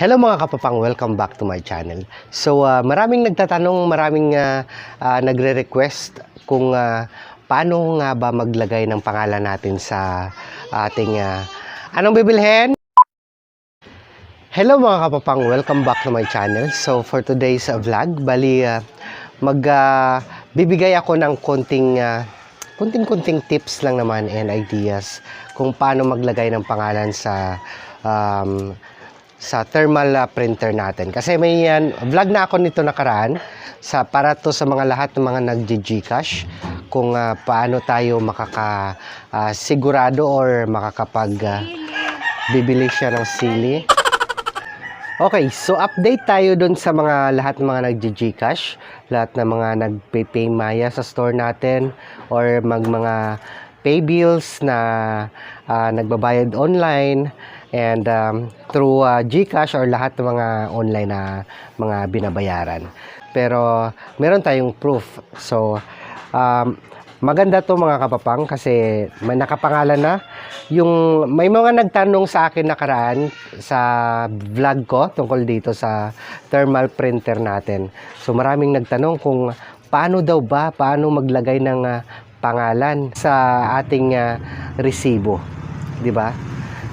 Hello mga kapapang, welcome back to my channel. So ah, maraming nagtatanong, maraming ah, ah, nagre-request kung ah, paano nga ba maglagay ng pangalan natin sa ating ah, anong bibilhin? Hello mga kapapang, welcome back to my channel. So for today's ah, vlog, bali ah, mag bibigay ako ng konting ah, konting-konting tips lang naman and ideas kung paano maglagay ng pangalan sa um, sa thermal uh, printer natin. Kasi may yan, vlog na ako nito nakaraan sa para to sa mga lahat ng mga nag-Gcash kung uh, paano tayo makaka uh, sigurado or makakapag uh, bibili siya ng sili. Okay, so update tayo dun sa mga lahat ng mga nag-Gcash, lahat ng mga nag-pay Maya sa store natin or mag mga pay bills na ah, nagbabayad online and um, through ah, GCash or lahat ng mga online na mga binabayaran. Pero meron tayong proof. So um, maganda to mga kapapang kasi may nakapangalan na yung may mga nagtanong sa akin nakaraan sa vlog ko tungkol dito sa thermal printer natin. So maraming nagtanong kung paano daw ba paano maglagay ng ah, pangalan sa ating ah, resibo, 'di ba?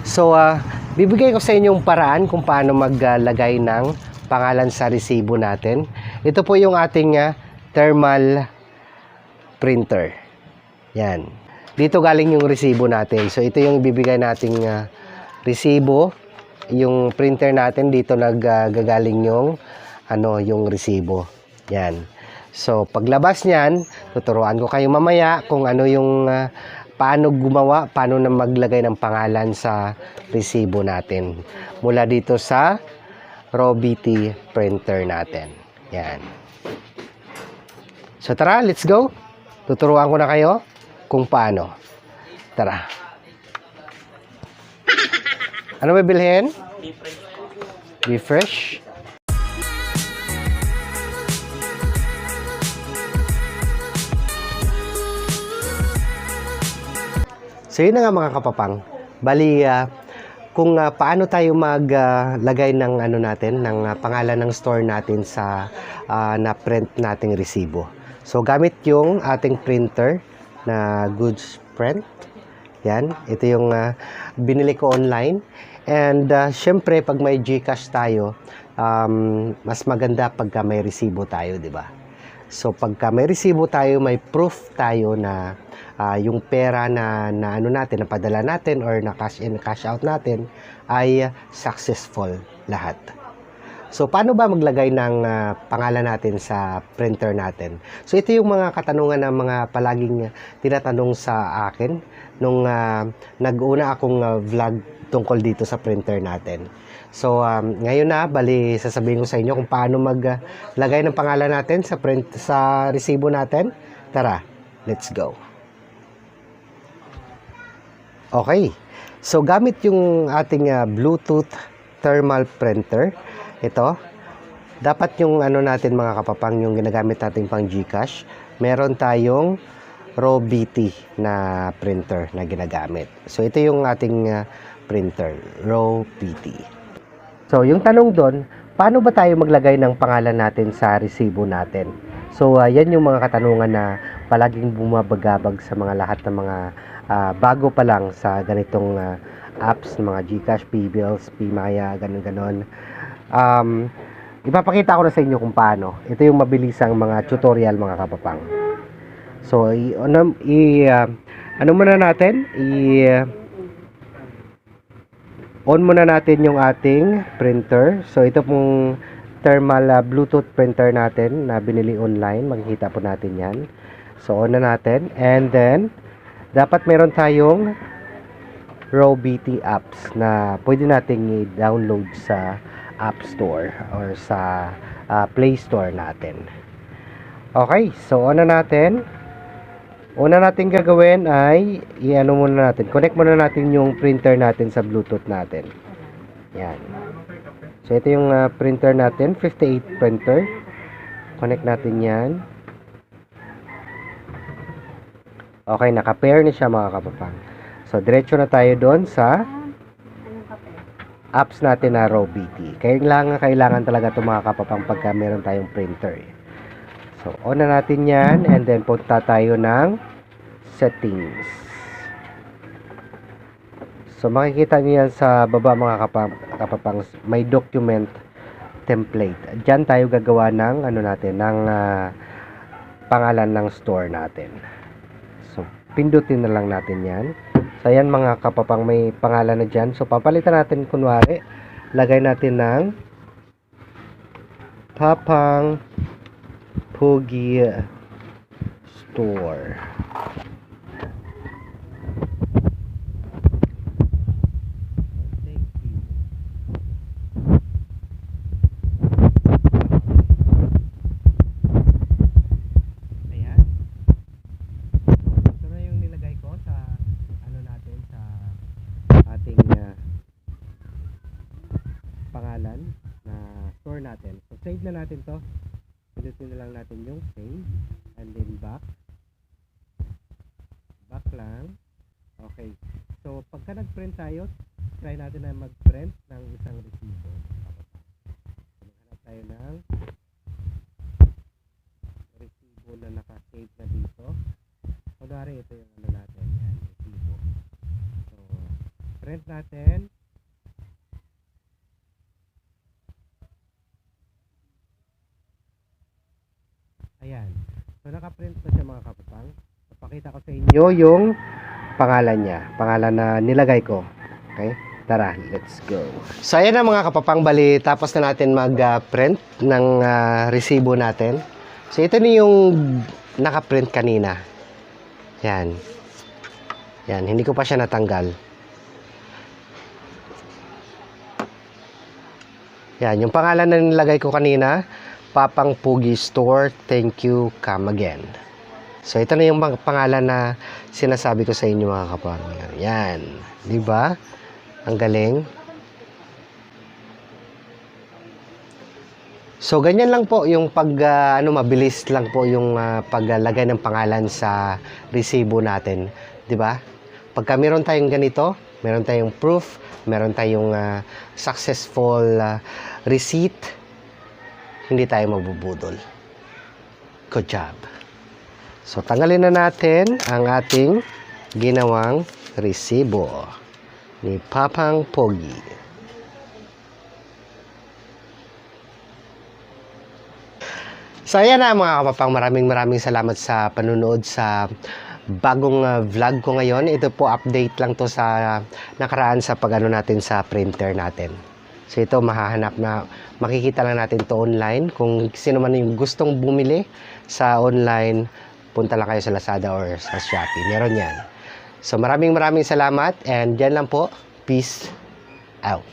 So ah, bibigay ko sa inyo yung paraan kung paano maglagay ng pangalan sa resibo natin. Ito po yung ating ah, thermal printer. Yan. Dito galing yung resibo natin. So ito yung ibibigay nating ah, resibo. Yung printer natin dito naggagaling yung ano yung resibo. Yan. So paglabas niyan, tuturuan ko kayo mamaya kung ano yung ah, paano gumawa, paano na maglagay ng pangalan sa resibo natin. Mula dito sa RawBT printer natin. Yan. So tara, let's go. Tuturuan ko na kayo kung paano. Tara. Ano bibilhin? Be fresh. So yun na nga mga kapapang. Bali, ah, kung ah, paano tayo maglagay ng ano natin, ng ah, pangalan ng store natin sa ah, na-print nating resibo. So gamit yung ating printer na goods print. Yan, ito yung ah, binili ko online. And ah, syempre pag may GCash tayo, um, mas maganda pagka may resibo tayo, di ba? So pagka may resibo tayo, may proof tayo na ah, yung pera na, na ano natin, na padala natin or na cash in, cash out natin ay successful lahat. So paano ba maglagay ng ah, pangalan natin sa printer natin? So ito yung mga katanungan ng mga palaging tinatanong sa akin nung ah, nag-una akong ah, vlog tungkol dito sa printer natin. So um, ngayon na bali sasabihin ko sa inyo kung paano maglagay ng pangalan natin sa print sa resibo natin. Tara, let's go. Okay. So gamit yung ating ah, Bluetooth thermal printer, ito. Dapat yung ano natin mga kapapang yung ginagamit natin pang GCash, meron tayong RawBT na printer na ginagamit. So ito yung ating ah, printer, RawBT. So yung tanong doon, paano ba tayo maglagay ng pangalan natin sa resibo natin? So ah, yan yung mga katanungan na palaging bumabagabag sa mga lahat ng mga ah, bago pa lang sa ganitong ah, apps, mga GCash, Pbills, Pmaya, ganun-ganon. Um, ipapakita ko na sa inyo kung paano. Ito yung mabilisang mga tutorial mga kapapang. So, i, ano, i, ah, ano muna natin? I, ah, on muna natin yung ating printer. So, ito pong thermal ah, Bluetooth printer natin na binili online. Makikita po natin yan. So, on na natin. And then, dapat meron tayong RawBT apps na pwede nating i-download sa App Store or sa ah, Play Store natin. Okay, so na natin. Una natin gagawin ay i-ano muna natin. Connect muna natin yung printer natin sa Bluetooth natin. Yan. So ito yung ah, printer natin, 58 printer. Connect natin 'yan. Okay, naka-pair na siya mga kapapang. So diretso na tayo doon sa apps natin na Raw. Kailangan, kailangan talaga ito mga kapapang pagka meron tayong printer. eh. So, on na natin yan and then punta tayo ng settings. So, makikita niyo yan sa baba mga kapapang, kapapang may document template. Diyan tayo gagawa ng ano natin, ng ah, pangalan ng store natin. So, pindutin na lang natin yan. So, ayan mga kapapang may pangalan na dyan. So, papalitan natin kunwari. Lagay natin ng Papang Pugi Store. Thank you. Ayan. So, ito na yung nilagay ko sa ano natin sa ating ah, pangalan na store natin. So save na natin to. Pindutin na lang natin yung save and then back. Back lang. Okay. So pagka nag-print tayo, try natin na mag-print ng isang resibo. Maghanap tayo ng resibo na naka-save na dito. Kunwari, ito yung ano natin. Yan, resibo. So, print natin. Ayan. So, naka-print na siya mga kapatang. Papakita ko sa inyo yung pangalan niya. Pangalan na nilagay ko. Okay? Tara, let's go. So, ayan na mga kapapang bali. Tapos na natin mag-print ng ah, resibo natin. So, ito na yung naka-print kanina. Yan. Yan, hindi ko pa siya natanggal. Yan, yung pangalan na nilagay ko kanina, Papang Pugi Store, thank you, come again. So, ito na yung mga pangalan na sinasabi ko sa inyo mga kapang. Yan, di ba? Ang galing. So, ganyan lang po yung pag, ah, ano, mabilis lang po yung ah, paglagay ng pangalan sa resibo natin. Di ba? Pagka meron tayong ganito, meron tayong proof, meron tayong ah, successful ah, receipt, hindi tayo magbubudol. Good job. So, tanggalin na natin ang ating ginawang resibo ni Papang Pogi. So ayan na mga kapapang, maraming maraming salamat sa panunood sa bagong uh, vlog ko ngayon. Ito po update lang to sa nakaraan sa pagano natin sa printer natin. So ito mahahanap na makikita lang natin to online. Kung sino man yung gustong bumili sa online, punta lang kayo sa Lazada or sa Shopee. Meron yan. So maraming maraming salamat and dyan lang po. Peace out.